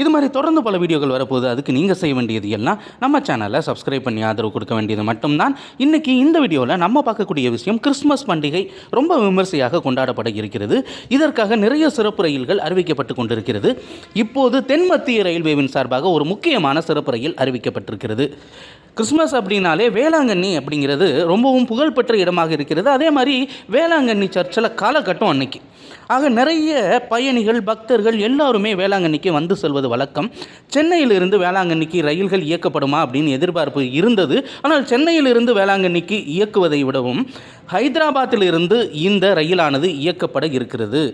இது மாதிரி தொடர்ந்து பல வீடியோக்கள் வரப்போகுது. அதுக்கு நீங்கள் செய்ய வேண்டியது எல்லாம் நம்ம சேனலை சப்ஸ்கிரைப் பண்ணி ஆதரவு கொடுக்க வேண்டியது மட்டும்தான். இன்றைக்கி இந்த வீடியோவில் நம்ம பார்க்கக்கூடிய விஷயம் கிறிஸ்மஸ் பண்டிகை ரொம்ப விமர்சையாக கொண்டாடப்பட இருக்கிறது. இதற்காக நிறைய சிறப்பு ரயில்கள் அறிவிக்கப்பட்டு கொண்டிருக்கிறது. இப்போது தென் மத்திய ரயில்வேவின் சார்பாக ஒரு முக்கியமான சிறப்பு ரயில் அறிவிக்கப்பட்டிருக்கிறது. கிறிஸ்மஸ் அப்படின்னாலே வேளாங்கண்ணி அப்படிங்கிறது ரொம்பவும் புகழ்பெற்ற இடமாக இருக்கிறது. அதே மாதிரி வேளாங்கண்ணி சர்ச்சில் காலகட்டம் அன்னைக்கு. ஆக நிறைய பயணிகள் பக்தர்கள் எல்லாருமே வேளாங்கண்ணிக்கு வந்து சொல்வது வழக்கம். சென்னையிலிருந்து வேளாங்கண்ணிக்கு ரயில்கள் இயக்கப்படுமா அப்படின்னு எதிர்பார்ப்பு இருந்தது. ஆனால் சென்னையிலிருந்து வேளாங்கண்ணிக்கு இயக்குவதை விடவும் ஹைதராபாத்திலிருந்து இந்த ரயிலானது இயக்கப்பட இருக்கிறது.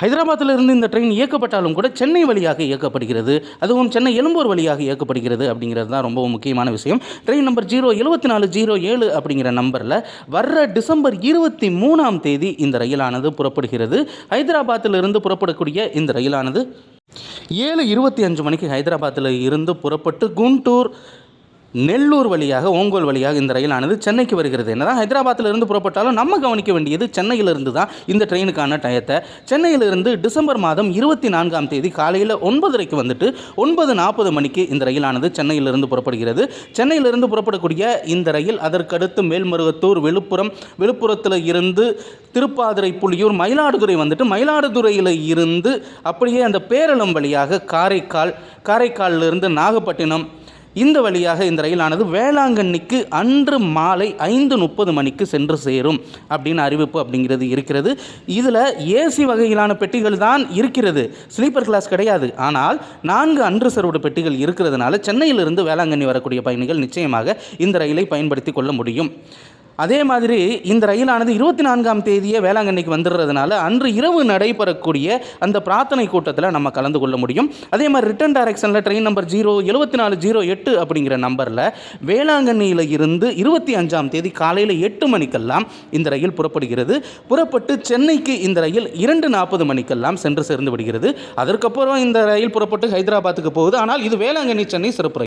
ஹைதராபாத்தில் இருந்து இந்த ட்ரெயின் இயக்கப்பட்டாலும் கூட சென்னை வழியாக இயக்கப்படுகிறது. அதுவும் சென்னை எழும்பூர் வழியாக இயக்கப்படுகிறது அப்படிங்கிறது தான் ரொம்பவும் முக்கியமான விஷயம். ட்ரெயின் நம்பர் ஜீரோ எழுபத்தி நாலு ஜீரோ ஏழு அப்படிங்கிற நம்பரில் வர்ற டிசம்பர் இருபத்தி மூணாம் தேதி இந்த ரயிலானது புறப்படுகிறது. ஹைதராபாத்தில் இருந்து புறப்படக்கூடிய இந்த ரயிலானது ஏழு இருபத்தி அஞ்சு மணிக்கு ஹைதராபாத்தில் இருந்து புறப்பட்டு குண்டூர் நெல்லூர் வழியாக ஓங்கோல் வழியாக இந்த ரயிலானது சென்னைக்கு வருகிறது. என்னதான் ஹைதராபாத்திலிருந்து புறப்பட்டாலும் நம்ம கவனிக்க வேண்டியது சென்னையிலிருந்து தான் இந்த ட்ரெயினுக்கான டயத்தை. சென்னையிலிருந்து டிசம்பர் மாதம் இருபத்தி நான்காம் தேதி காலையில் ஒன்பதரைக்கு வந்துட்டு ஒன்பது நாற்பது மணிக்கு இந்த ரயிலானது சென்னையிலிருந்து புறப்படுகிறது. சென்னையிலிருந்து புறப்படக்கூடிய இந்த ரயில் அதற்கடுத்து மேல்மருவத்தூர் விழுப்புரம் விழுப்புரத்தில் இருந்து திருப்பாதிரை புலியூர் மயிலாடுதுறை வந்துட்டு மயிலாடுதுறையில் இருந்து அப்படியே அந்த பேரளம் வழியாக காரைக்கால் காரைக்காலிலிருந்து நாகப்பட்டினம் இந்த வழியாக இந்த ரயிலானது வேளாங்கண்ணிக்கு அன்று மாலை ஐந்து முப்பது மணிக்கு சென்று சேரும் அப்படின்னு அறிவிப்பு அப்படிங்கிறது இருக்கிறது. இதில் ஏசி வகையிலான பெட்டிகள் தான் இருக்கிறது. ஸ்லீப்பர் கிளாஸ் கிடையாது. ஆனால் நான்கு அன்று சர்வடு பெட்டிகள் இருக்கிறதுனால சென்னையிலிருந்து வேளாங்கண்ணி வரக்கூடிய பயணிகள் நிச்சயமாக இந்த ரயிலை பயன்படுத்தி கொள்ள முடியும். அதே மாதிரி இந்த ரயிலானது இருபத்தி நான்காம் தேதியே வேளாங்கண்ணிக்கு வந்துடுறதுனால அன்று இரவு நடைபெறக்கூடிய அந்த பிரார்த்தனை கூட்டத்தில் நம்ம கலந்து கொள்ள முடியும். அதே மாதிரி ரிட்டன் டைரக்ஷனில் ட்ரெயின் நம்பர் ஜீரோ எழுபத்தி நாலு ஜீரோ எட்டு அப்படிங்கிற நம்பரில் வேளாங்கண்ணியில் இருந்து இருபத்தி அஞ்சாம் தேதி காலையில் எட்டு மணிக்கெல்லாம் இந்த ரயில் புறப்படுகிறது. புறப்பட்டு சென்னைக்கு இந்த ரயில் இரண்டு நாற்பது மணிக்கெல்லாம் சென்று சேர்ந்து விடுகிறது. அதற்கப்புறம் இந்த ரயில் புறப்பட்டு ஹைதராபாத்துக்கு போகுது. ஆனால் இது வேளாங்கண்ணி சென்னை சிறப்பு ரயில்.